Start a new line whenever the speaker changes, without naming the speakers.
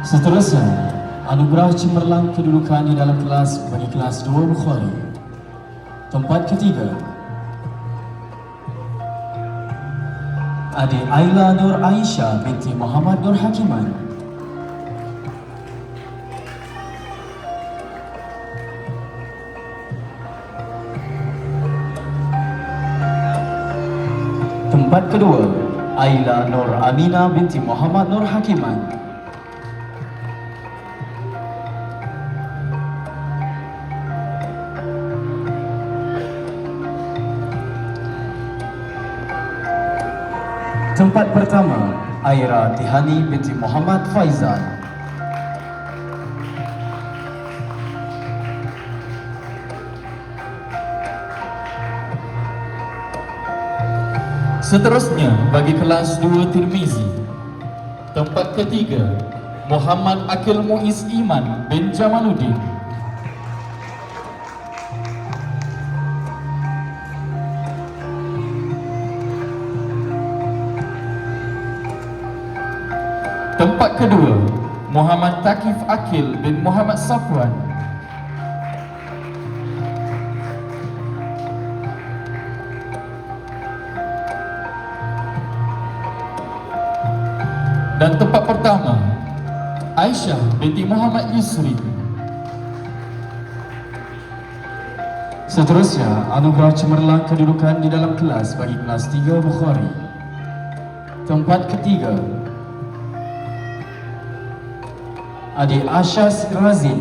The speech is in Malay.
Seterusnya, anugerah cemerlang kedudukan di dalam kelas bagi kelas 2 Bukhari. Tempat ketiga, Adik Aila Nur Aisyah binti Muhammad Nur Hakiman. Tempat kedua, Aila Nur Amina binti Muhammad Nur Hakiman. Tempat pertama, Aira Tihani binti Muhammad Faizal.
Seterusnya bagi kelas 2 Tirmizi Tempat ketiga Muhammad Akil Muiz Iman bin Jamaluddin Tempat kedua Muhammad Takif Akil bin Muhammad Safwan Dan tempat pertama Aisyah binti Muhammad Yusri
Seterusnya, anugerah cemerlang kedudukan di dalam kelas bagi kelas 3 Bukhari. Tempat ketiga, Adik Asyas Razin